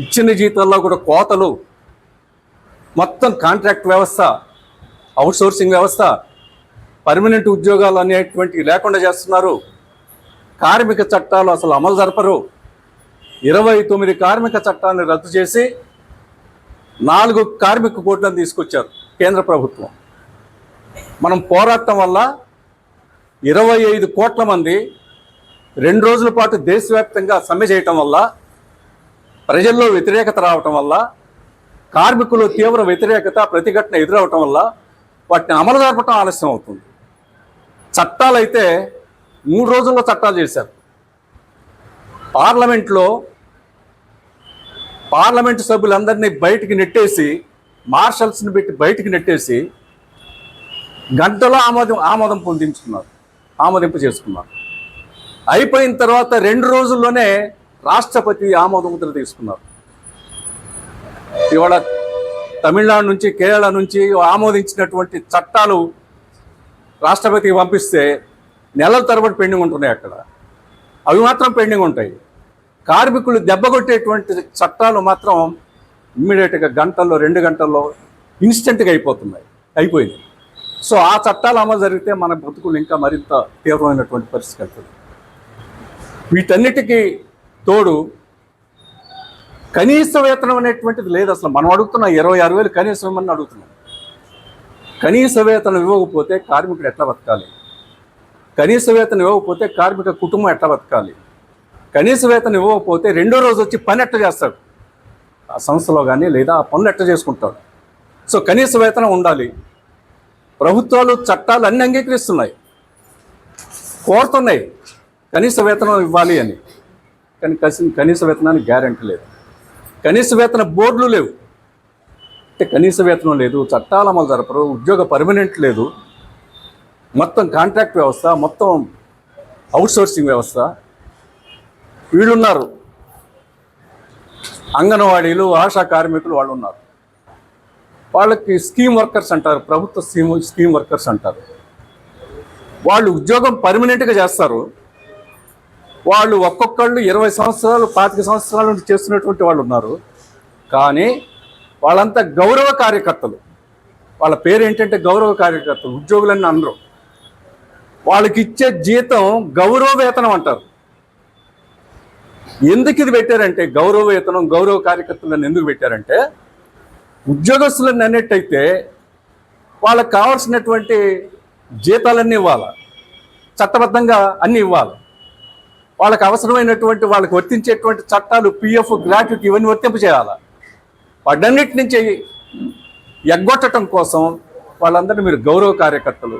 ఇచ్చిన జీతాల్లో కూడా కోతలు మొత్తం కాంట్రాక్ట్ వ్యవస్థ అవుట్సోర్సింగ్ వ్యవస్థ పర్మనెంట్ ఉద్యోగాలు అనేటువంటివి లేకుండా చేస్తున్నారు. కార్మిక చట్టాలు అసలు అమలు జరపరు. ఇరవై తొమ్మిది కార్మిక చట్టాన్ని రద్దు చేసి నాలుగు కార్మిక కోట్లను తీసుకొచ్చారు కేంద్ర ప్రభుత్వం. మనం పోరాటం వల్ల ఇరవై ఐదు కోట్ల మంది రెండు రోజుల పాటు దేశవ్యాప్తంగా సమ్మె చేయటం వల్ల ప్రజల్లో వ్యతిరేకత రావటం వల్ల కార్మికులు తీవ్ర వ్యతిరేకత ప్రతిఘటన ఎదురవటం వల్ల వాటిని అమలు జరపటం ఆలస్యం అవుతుంది. చట్టాలు అయితే మూడు రోజుల్లో చట్టాలు చేశారు. పార్లమెంట్లో పార్లమెంటు సభ్యులందరినీ బయటికి నెట్టేసి మార్షల్స్ని పెట్టి బయటికి నెట్టేసి గంటలో ఆమోదం ఆమోదం పొందించుకున్నారు ఆమోదింపు చేసుకున్నారు అయిపోయిన తర్వాత రెండు రోజుల్లోనే రాష్ట్రపతి ఆమోద ముద్ర తీసుకున్నారు. ఇవాళ తమిళనాడు నుంచి కేరళ నుంచి ఆమోదించినటువంటి చట్టాలు రాష్ట్రపతికి పంపిస్తే నెలల తరబడి పెండింగ్ ఉంటున్నాయి అక్కడ. అవి మాత్రం పెండింగ్ ఉంటాయి. కార్మికులు దెబ్బగొట్టేటువంటి చట్టాలు మాత్రం ఇమ్మీడియట్గా గంటల్లో రెండు గంటల్లో ఇన్స్టెంట్గా అయిపోతున్నాయి అయిపోయింది. సో ఆ చట్టాలు అమలు జరిగితే మన బ్రతుకులు ఇంకా మరింత తీవ్రమైనటువంటి పరిస్థితి అవుతుంది వీటన్నిటికీ తోడు కనీస వేతనం అనేటువంటిది లేదు అసలు. మనం అడుగుతున్న ఇరవై ఆరు వేలు కనీసం ఇవ్వమని అడుగుతున్నాం. కనీస వేతనం ఇవ్వకపోతే కార్మికుడు ఎట్లా బతకాలి? కనీస వేతనం ఇవ్వకపోతే కార్మిక కుటుంబం ఎట్లా బతకాలి? కనీస వేతనం ఇవ్వకపోతే రెండో రోజు వచ్చి పని ఎట్ట చేస్తాడు? ఆ సంస్థలో కానీ లేదా ఆ పనులు ఎట్ట చేసుకుంటాడు? సో కనీస వేతనం ఉండాలి. ప్రభుత్వాలు చట్టాలు అన్ని అంగీకరిస్తున్నాయి. కోరుతున్నాయి కనీస వేతనం ఇవ్వాలి అని. కానీ కసి కనీస వేతనానికి గ్యారంటీ లేదు. కనీస వేతన బోర్డులు లేవు. అంటే కనీస వేతనం లేదు చట్టాలు అమలు జరపరు ఉద్యోగ పర్మనెంట్ లేదు. మొత్తం కాంట్రాక్ట్ వ్యవస్థ మొత్తం అవుట్సోర్సింగ్ వ్యవస్థ. వీళ్ళున్నారు. అంగన్వాడీలు ఆశా కార్మికులు వాళ్ళు ఉన్నారు వాళ్ళకి స్కీమ్ వర్కర్స్ అంటారు ప్రభుత్వ స్కీమ్ స్కీమ్ వర్కర్స్ అంటారు. వాళ్ళు ఉద్యోగం పర్మనెంట్గా చేస్తారు. వాళ్ళు ఒక్కొక్కళ్ళు ఇరవై సంవత్సరాలు పాతిక సంవత్సరాల నుండి చేస్తున్నటువంటి వాళ్ళు ఉన్నారు. కానీ వాళ్ళంతా గౌరవ కార్యకర్తలు. వాళ్ళ పేరు ఏంటంటే గౌరవ కార్యకర్తలు ఉద్యోగులన్నీ అందరూ. వాళ్ళకి ఇచ్చే జీతం గౌరవ వేతనం అంటారు. ఎందుకు ఇది పెట్టారంటే గౌరవ వేతనం గౌరవ కార్యకర్తలను ఎందుకు పెట్టారంటే ఉద్యోగస్తులను అన్నట్టయితే వాళ్ళకి కావాల్సినటువంటి జీతాలన్నీ ఇవ్వాలి? చట్టబద్ధంగా అన్నీ ఇవ్వాలి? వాళ్ళకి అవసరమైనటువంటి వాళ్ళకి వర్తించేటువంటి చట్టాలు పిఎఫ్ గ్రాట్యుటీ ఇవన్నీ వర్తింప చేయాలి? వాటన్నిటి నుంచి ఎగ్గొట్టడం కోసం వాళ్ళందరినీ మీరు గౌరవ కార్యకర్తలు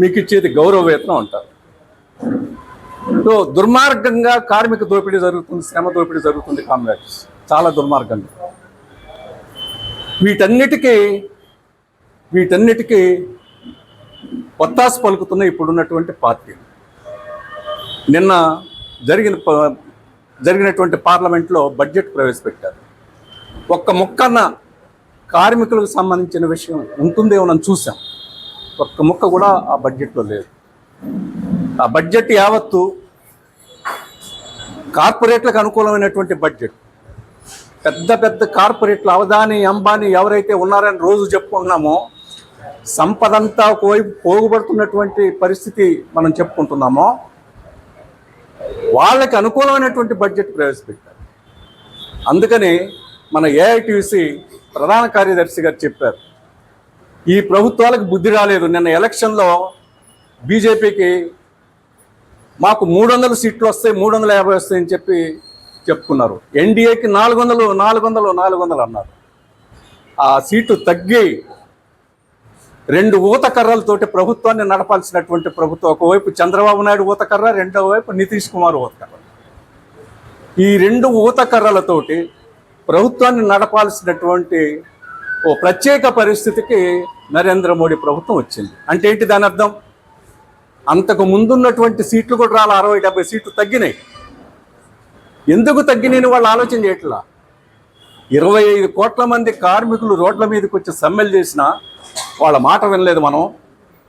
మీకు ఇచ్చేది గౌరవ వేతనం అంటారు. సో దుర్మార్గంగా కార్మిక దోపిడీ జరుగుతుంది శ్రమ దోపిడీ జరుగుతుంది కామ్రేడ్స్. చాలా దుర్మార్గంగా. వీటన్నిటికీ వీటన్నిటికీ ఒత్తాసు పలుకుతున్న ఇప్పుడున్నటువంటి పార్టీ నిన్న జరిగిన ప- జరిగినటువంటి పార్లమెంట్లో బడ్జెట్ ప్రవేశపెట్టారు. ఒక్క ముక్కన్న కార్మికులకు సంబంధించిన విషయం ఉంటుందేమో మనం చూసాం ఒక్క ముక్క కూడా ఆ బడ్జెట్లో లేదు. ఆ బడ్జెట్ యావత్తు కార్పొరేట్లకు అనుకూలమైనటువంటి బడ్జెట్. పెద్ద పెద్ద కార్పొరేట్లు అవధాని అంబానీ ఎవరైతే ఉన్నారని రోజు చెప్పుకుంటున్నామో సంపదంతా ఒకవైపు పోగుబడుతున్నటువంటి పరిస్థితి మనం చెప్పుకుంటున్నామో వాళ్ళకి అనుకూలమైనటువంటి బడ్జెట్ ప్రవేశపెట్టారు. అందుకని మన ఏఐటీసీ ప్రధాన కార్యదర్శి గారు చెప్పారు ఈ ప్రభుత్వాలకు బుద్ధి రాలేదు. నిన్న ఎలక్షన్లో బీజేపీకి మాకు మూడు వందల సీట్లు వస్తాయి మూడు వందల యాభై వస్తాయని చెప్పి చెప్పుకున్నారు. ఎన్డీఏకి నాలుగు వందలు నాలుగు వందలు నాలుగు వందలు అన్నారు. ఆ సీటు తగ్గి రెండు ఊత కర్రలతోటి ప్రభుత్వాన్ని నడపాల్సినటువంటి ప్రభుత్వం. ఒకవైపు చంద్రబాబు నాయుడు ఊత కర్ర రెండో వైపు నితీష్ కుమార్ ఊత కర్ర ఈ రెండు ఊత కర్రలతోటి ప్రభుత్వాన్ని నడపాల్సినటువంటి ఓ ప్రత్యేక పరిస్థితికి నరేంద్ర మోడీ ప్రభుత్వం వచ్చింది. అంటే ఏంటి దాని అర్థం? అంతకు ముందున్నటువంటి సీట్లు కూడా రాలి అరవై డెబ్బై సీట్లు తగ్గినాయి. ఎందుకు తగ్గినాయని వాళ్ళు ఆలోచన చేయట్లా? ఇరవై ఐదు కోట్ల మంది కార్మికులు రోడ్ల మీదకి వచ్చి సమ్మెలు చేసినా వాళ్ళ మాట వినలేదు మనం.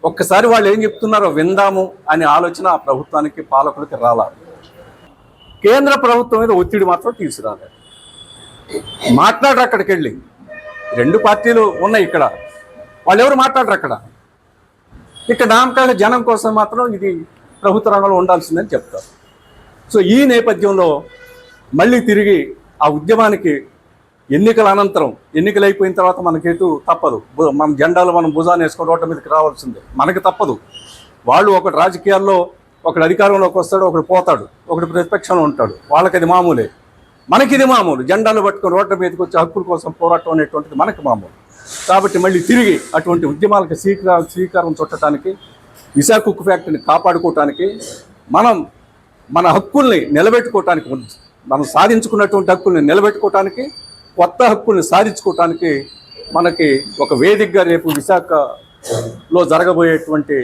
ఒక్కసారి వాళ్ళు ఏం చెప్తున్నారో విందాము అనే ఆలోచన ఆ ప్రభుత్వానికి పాలకులకి రాలేదు కేంద్ర ప్రభుత్వం మీద ఒత్తిడి మాత్రం తీసుకురాలేదు మాట్లాడరు అక్కడికి వెళ్ళి రెండు పార్టీలు ఉన్నాయి ఇక్కడ. వాళ్ళు ఎవరు మాట్లాడరు అక్కడ? ఇక్కడ నామకాల జనం కోసం మాత్రం ఇది ప్రభుత్వ రంగంలో ఉండాల్సిందని చెప్తారు. సో ఈ నేపథ్యంలో మళ్ళీ తిరిగి ఆ ఉద్యమానికి ఎన్నికల అనంతరం ఎన్నికలు అయిపోయిన తర్వాత మనకేటు తప్పదు. మన జెండాలు మనం భుజాన్ని వేసుకొని రోడ్ల మీదకి రావాల్సిందే. మనకి తప్పదు. వాళ్ళు ఒకటి రాజకీయాల్లో ఒకడు అధికారంలోకి వస్తాడు ఒకడు పోతాడు ఒకడు ప్రతిపక్షంలో ఉంటాడు. వాళ్ళకి అది మామూలే. మనకి ఇది మామూలు. జెండాలు పట్టుకొని రోడ్ల మీదకి వచ్చి హక్కుల కోసం పోరాటం అనేటువంటిది మనకి మామూలు. కాబట్టి మళ్ళీ తిరిగి అటువంటి ఉద్యమాలకు స్వీకార స్వీకారం చుట్టడానికి విశాఖ ఉక్కు ఫ్యాక్టరీని కాపాడుకోవటానికి మనం మన హక్కుల్ని నిలబెట్టుకోవటానికి మనం సాధించుకున్నటువంటి హక్కుల్ని నిలబెట్టుకోవటానికి కొత్త హక్కుల్ని సాధించుకోవటానికి మనకి ఒక వేదికగా రేపు విశాఖలో జరగబోయేటువంటి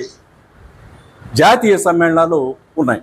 జాతీయ సమ్మేళనాలు ఉన్నాయి.